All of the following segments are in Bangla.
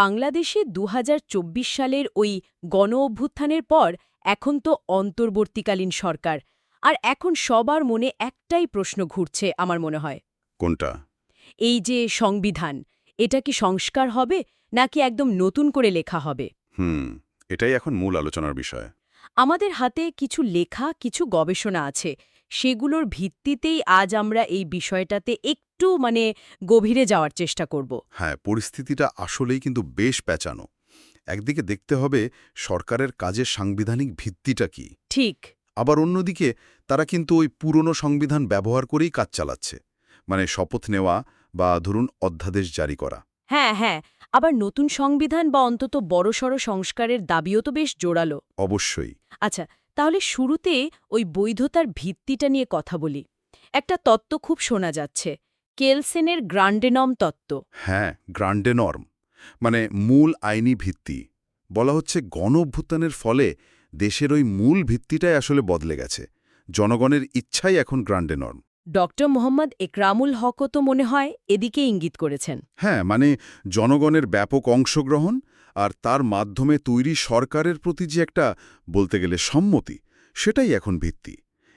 বাংলাদেশে দু হাজার চব্বিশ সালের ওই গণ অভ্যুত্থানের পর এখন তো অন্তর্বর্তীকালীন সরকার। আর এখন সবার মনে একটাই প্রশ্ন ঘুরছে আমার মনে হয়। কোনটা? এই যে সংবিধান এটা কি সংস্কার হবে নাকি একদম নতুন করে লেখা হবে? হুম এটাই এখন মূল আলোচনার বিষয়। আমাদের হাতে কিছু লেখা কিছু গবেষণা আছে। সেগুলোর ভিত্তিতেই আজ আমরা এই বিষয়টাতে একটু মানে গভীরে যাওয়ার চেষ্টা করব। হ্যাঁ পরিস্থিতিটা আসলেই কিন্তু বেশ প্যাঁচানো। একদিকে দেখতে হবে সরকারের কাজের সাংবিধানিক ভিত্তিটা কি। ঠিক। আবার অন্যদিকে তারা কিন্তু ওই পুরনো সংবিধান ব্যবহার করেই কাজ চালাচ্ছে। মানে শপথ নেওয়া বা ধরুন অধ্যাদেশ জারি করা। হ্যাঁ হ্যাঁ আবার নতুন সংবিধান বা অন্তত বড়সড় সংস্কারের দাবিও তো বেশ জোরালো। অবশ্যই। আচ্ছা তাহলে শুরুতে ওই বৈধতার ভিত্তিটা নিয়ে কথা বলি। একটা তত্ত্ব খুব শোনা যাচ্ছে কেলসেনের গ্রান্ডেনম তত্ত্ব। হ্যাঁ গ্রান্ডে নর্ম মানে মূল আইনি ভিত্তি। বলা হচ্ছে গণ অভ্যুত্থানের ফলে দেশের ওই মূল ভিত্তিটাই আসলে বদলে গেছে। জনগণের ইচ্ছাই এখন grundnorm doctor Mohammad Ekramul হকও তো মনে হয় এদিকে ইঙ্গিত করেছেন। হ্যাঁ মানে জনগণের ব্যাপক অংশগ্রহণ আর তার মাধ্যমে তৈরি সরকারের প্রতি যে একটা বলতে গেলে সম্মতি সেটাই এখন ভিত্তি।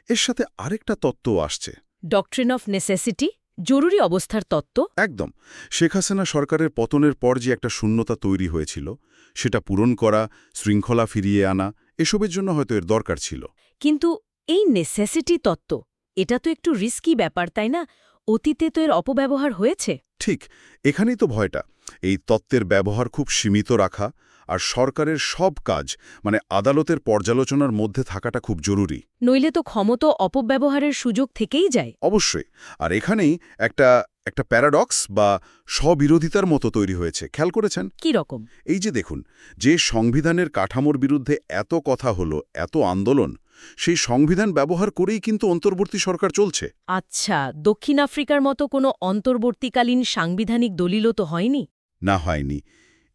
এর সাথে আরেকটা তত্ত্ব আসছে। ডক্ট্রিন অফ নেসেসিটি জরুরি অবস্থার তত্ত্ব? একদম। শেখ হাসিনা সরকারের পতনের পর যে একটা শূন্যতা তৈরি হয়েছিল সেটা পূরণ করা শৃঙ্খলা ফিরিয়ে আনা এসবের জন্য হয়তো এর দরকার ছিল। কিন্তু এই নেসেসিটি তত্ত্ব এটা তো একটু রিস্কি ব্যাপার তাই না? অতীতে তো এর অপব্যবহার হয়েছে। ঠিক এখানেই তো ভয়টা। এই তত্ত্বের ব্যবহার খুব সীমিত রাখা আর সরকারের সব কাজ মানে আদালতের পর্যালোচনার মধ্যে থাকাটা খুব জরুরি। নইলে তো ক্ষমতা অপব্যবহারের সুযোগ থেকেই যায়। অবশ্যই। আর এখানেই একটা একটা প্যারাডক্স বা স্ববিরোধিতার মতো তৈরি হয়েছে। খেয়াল করেছেন? কি রকম? এই যে দেখুন যে সংবিধানের কাঠামোর বিরুদ্ধে এত কথা হলো এত আন্দোলন সেই সংবিধান ব্যবহার করেই কিন্তু অন্তর্বর্তী সরকার চলছে। আচ্ছা দক্ষিণ আফ্রিকার মতো কোনো অন্তর্বর্তীকালীন সাংবিধানিক দলিলও তো হয়নি? না হয়নি।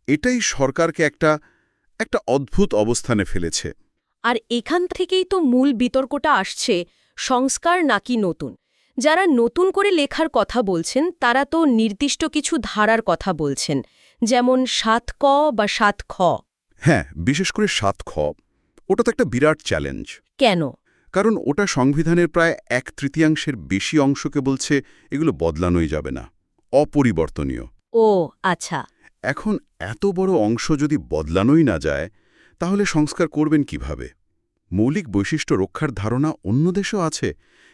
এটাই সরকারকে একটা একটা অদ্ভুত অবস্থানে ফেলেছে। আর এখান থেকেই তো মূল বিতর্কটা আসছে সংস্কার নাকি নতুন? যারা নতুন করে লেখার কথা বলছেন তারা তো নির্দিষ্ট কিছু ধারার কথা বলছেন যেমন সাত ক বা সাত খ। হ্যাঁ বিশেষ করে সাত খ। ওটা তো একটা বিরাট চ্যালেঞ্জ। কেন? কারণ ওটা সংবিধানের প্রায় এক তৃতীয়াংশের বেশি অংশকে বলছে এগুলো বদলানোই যাবে না অপরিবর্তনীয়। ও আচ্ছা। এখন এত বড় অংশ যদি বদলানোই না যায় তাহলে সংস্কার করবেন কীভাবে? মৌলিক বৈশিষ্ট্য রক্ষার ধারণা অন্য দেশও আছে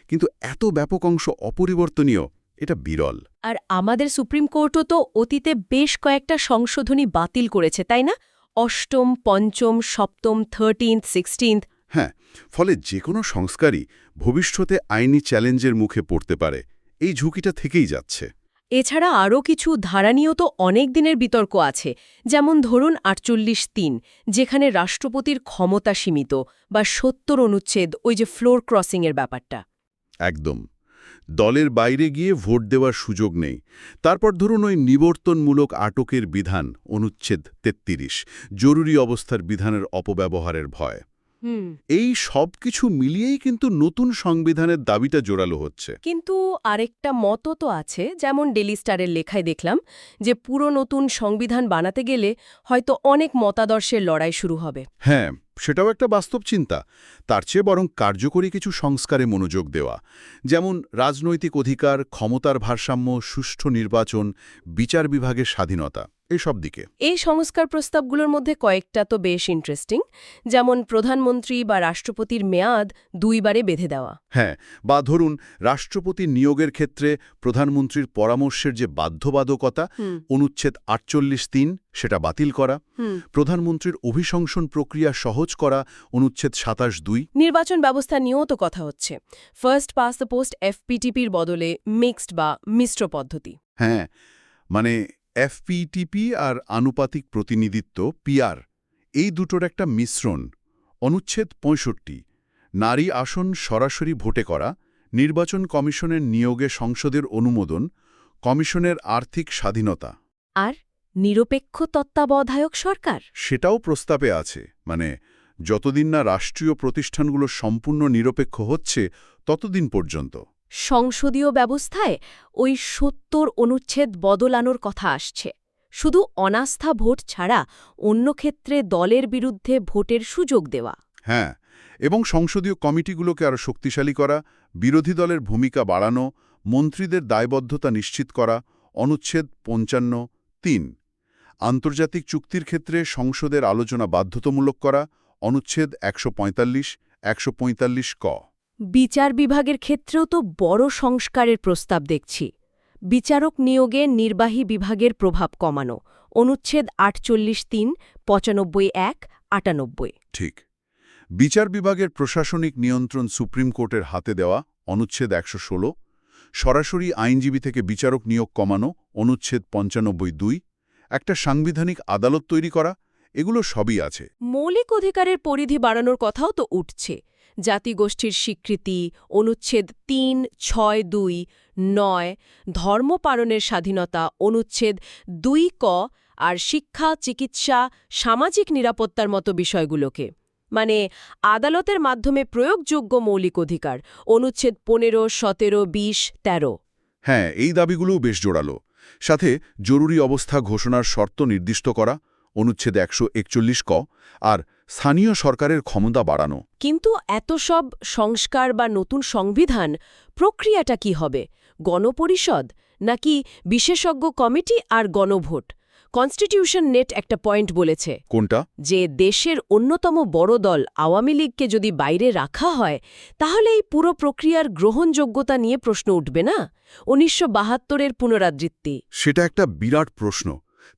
কিন্তু এত ব্যাপক অংশ অপরিবর্তনীয় এটা বিরল। আর আমাদের সুপ্রিম কোর্টও তো অতীতে বেশ কয়েকটা সংশোধনী বাতিল করেছে তাই না? অষ্টম পঞ্চম সপ্তম থার্টিন্থ সিক্সটিন্থ হ্যাঁ ফলে যে কোনো সংস্কারই ভবিষ্যতে আইনি চ্যালেঞ্জের মুখে পড়তে পারে এই ঝুঁকিটা থেকেই যাচ্ছে। এছাড়া আরও কিছু ধারা তো অনেক দিনের বিতর্ক আছে, যেমন ধরুন আটচল্লিশ তিন, যেখানে রাষ্ট্রপতির ক্ষমতা সীমিত বা সত্তর অনুচ্ছেদ ওই যে ফ্লোর ক্রসিংয়ের ব্যাপারটা। একদম। দলের বাইরে গিয়ে ভোট দেওয়ার সুযোগ নেই। তারপর ধরুন ওই নিবর্তনমূলক আটকের বিধান অনুচ্ছেদ ৩৩ জরুরি অবস্থার বিধানের অপব্যবহারের ভয়। এই সব কিছু মিলিয়েই কিন্তু নতুন সংবিধানের দাবিটা জোরালো হচ্ছে। কিন্তু আরেকটা মতও তো আছে যেমন ডেলি স্টারের লেখায় দেখলাম যে পুরো নতুন সংবিধান বানাতে গেলে হয়তো অনেক মতাদর্শের লড়াই শুরু হবে। হ্যাঁ সেটাও একটা বাস্তব চিন্তা। তার চেয়ে বরং কার্যকরী কিছু সংস্কারে মনোযোগ দেওয়া। যেমন রাজনৈতিক অধিকার ক্ষমতার ভারসাম্য সুষ্ঠু নির্বাচন বিচার বিভাগের স্বাধীনতা। এসব দিকে। এই সংস্কার প্রস্তাবগুলোর মধ্যে কয়েকটা তো বেশ ইন্টারেস্টিং যেমন প্রধানমন্ত্রী বা রাষ্ট্রপতির মেয়াদ দুইবারে বেঁধে দেওয়া। হ্যাঁ বা ধরুন রাষ্ট্রপতি নিয়োগের ক্ষেত্রে প্রধানমন্ত্রীর পরামর্শের যে বাধ্যবাধকতা অনুচ্ছেদ আটচল্লিশ তিন সেটা বাতিল করা। প্রধানমন্ত্রীর অভিশংসন প্রক্রিয়া সহজ করা অনুচ্ছেদ সাতাশ দুই। নির্বাচন ব্যবস্থা নিয়েও তো কথা হচ্ছে। ফার্স্ট পাস দ্য পোস্ট এফপিটিপির বদলে মিক্সড বা মিশ্র পদ্ধতি। হ্যাঁ মানে এফপিটিপি আর আনুপাতিক প্রতিনিধিত্ব পিআর এই দুটোর একটা মিশ্রণ অনুচ্ছেদ পঁয়ষট্টি নারী আসন সরাসরি ভোটে করা নির্বাচন কমিশনের নিয়োগে সংসদের অনুমোদন কমিশনের আর্থিক স্বাধীনতা। আর নিরপেক্ষ তত্ত্বাবধায়ক সরকার? সেটাও প্রস্তাবে আছে মানে যতদিন না রাষ্ট্রীয় প্রতিষ্ঠানগুলো সম্পূর্ণ নিরপেক্ষ হচ্ছে ততদিন পর্যন্ত। সংসদীয় ব্যবস্থায় ওই সত্তর অনুচ্ছেদ বদলানোর কথা আসছে। শুধু অনাস্থা ভোট ছাড়া অন্য ক্ষেত্রে দলের বিরুদ্ধে ভোটের সুযোগ দেওয়া। হ্যাঁ এবং সংসদীয় কমিটিগুলোকে আরও শক্তিশালী করা, বিরোধী দলের ভূমিকা বাড়ানো, মন্ত্রীদের দায়বদ্ধতা নিশ্চিত করা, অনুচ্ছেদ পঞ্চান্ন তিন। আন্তর্জাতিক চুক্তির ক্ষেত্রে সংসদের আলোচনা বাধ্যতামূলক করা, অনুচ্ছেদ একশো পঁয়তাল্লিশ, একশো ক। বিচার বিভাগের ক্ষেত্রেও তো বড় সংস্কারের প্রস্তাব দেখছি। বিচারক নিয়োগে নির্বাহী বিভাগের প্রভাব কমানো। অনুচ্ছেদ আটচল্লিশ তিন পঁচানব্বই এক আটানব্বই। ঠিক। বিচার বিভাগের প্রশাসনিক নিয়ন্ত্রণ সুপ্রিম কোর্টের হাতে দেওয়া অনুচ্ছেদ একশো ষোলো সরাসরি আইনজীবী থেকে বিচারক নিয়োগ কমানো অনুচ্ছেদ পঞ্চানব্বই দুই একটা সাংবিধানিক আদালত তৈরি করা এগুলো সবই আছে। মৌলিক অধিকারের পরিধি বাড়ানোর কথাও তো উঠছে। জাতিগোষ্ঠীর স্বীকৃতি, অনুচ্ছেদ তিন, ছয়, দুই, নয় ধর্ম পালনের স্বাধীনতা, অনুচ্ছেদ দুই, ক, আর শিক্ষা, চিকিৎসা, সামাজিক নিরাপত্তার মতো বিষয়গুলোকে। মানে আদালতের মাধ্যমে প্রয়োগযোগ্য মৌলিক অধিকার, অনুচ্ছেদ পনেরো, সতেরো, বিশ, তেরো। হ্যাঁ এই দাবিগুলোও বেশ জোরালো। সাথে জরুরি অবস্থা ঘোষণার শর্ত নির্দিষ্ট করা, অনুচ্ছেদ একশো একচল্লিশ ক, আর স্থানীয় সরকারের ক্ষমতা বাড়ানো। কিন্তু এত সব সংস্কার বা নতুন সংবিধান প্রক্রিয়াটা কি হবে? গণপরিষদ নাকি বিশেষজ্ঞ কমিটি আর গণভোট? কনস্টিটিউশন নেট একটা পয়েন্ট বলেছে। কোনটা? যে দেশের অন্যতম বড় দল আওয়ামী লীগকে যদি বাইরে রাখা হয় তাহলে এই পুরো প্রক্রিয়ার গ্রহণযোগ্যতা নিয়ে প্রশ্ন উঠবে না? উনিশশো বাহাত্তরের পুনরাবৃত্তি। সেটা একটা বিরাট প্রশ্ন।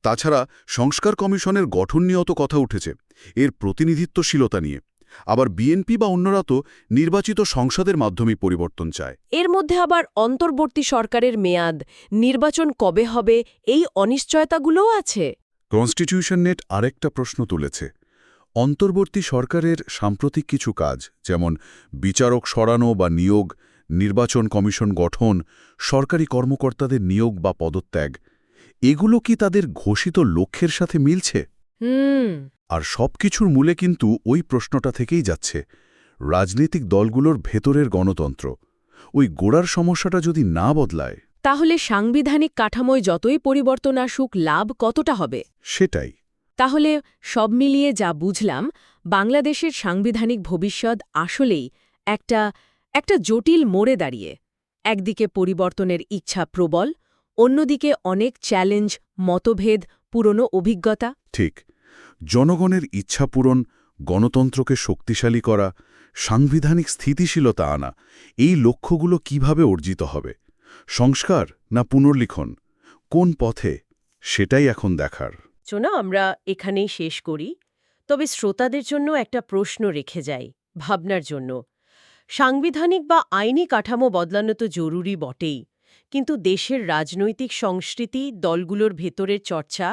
তাছাড়া সংস্কার কমিশনের গঠন নিয়েও তো কথা উঠেছে। এর প্রতিনিধিত্বশীলতা নিয়ে। আবার বিএনপি বা অন্যরা তো নির্বাচিত সংসদের মাধ্যমে পরিবর্তন চায়। এর মধ্যে আবার অন্তর্বর্তী সরকারের মেয়াদ নির্বাচন কবে হবে এই অনিশ্চয়তাগুলোও আছে। কনস্টিটিউশন নেট আরেকটা প্রশ্ন তুলেছে। অন্তর্বর্তী সরকারের সাম্প্রতিক কিছু কাজ যেমন বিচারক সরানো বা নিয়োগ নির্বাচন কমিশন গঠন সরকারি কর্মকর্তাদের নিয়োগ বা পদত্যাগ এগুলো কি তাদের ঘোষিত লক্ষ্যের সাথে মিলছে? হুম। আর সবকিছুর মূলে কিন্তু ওই প্রশ্নটা থেকেই যাচ্ছে। রাজনৈতিক দলগুলোর ভেতরের গণতন্ত্র। ওই গোড়ার সমস্যাটা যদি না বদলায়। তাহলে সাংবিধানিক কাঠামোয় যতই পরিবর্তন আসুক লাভ কতটা হবে? সেটাই। তাহলে সব মিলিয়ে যা বুঝলাম বাংলাদেশের সাংবিধানিক ভবিষ্যৎ আসলেই একটা একটা জটিল মোড়ে দাঁড়িয়ে। একদিকে পরিবর্তনের ইচ্ছা প্রবল অন্যদিকে অনেক চ্যালেঞ্জ মতভেদ পুরনো অভিজ্ঞতা। ঠিক। জনগণের ইচ্ছা পূরণ গণতন্ত্রকে শক্তিশালী করা, সাংবিধানিক স্থিতিশীলতা আনা, এই লক্ষ্যগুলো কীভাবে অর্জিত হবে? সংস্কার না পুনর্লিখন? কোন পথে? সেটাই এখন দেখার। চোনা আমরা এখানেই শেষ করি। তবে শ্রোতাদের জন্য একটা প্রশ্ন রেখে যাই, ভাবনার জন্য। সাংবিধানিক বা আইনি কাঠামো বদলানো তো জরুরি বটেই। কিন্তু দেশের রাজনৈতিক সংস্কৃতি, দলগুলোর ভেতরের চর্চা,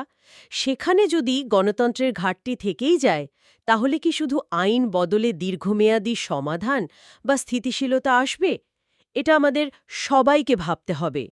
সেখানে যদি গণতন্ত্রের ঘাটতি থেকেই যায়, তাহলে কি শুধু আইন বদলে দীর্ঘমেয়াদী সমাধান বা স্থিতিশীলতা আসবে? এটা আমাদের সবাইকে ভাবতে হবে।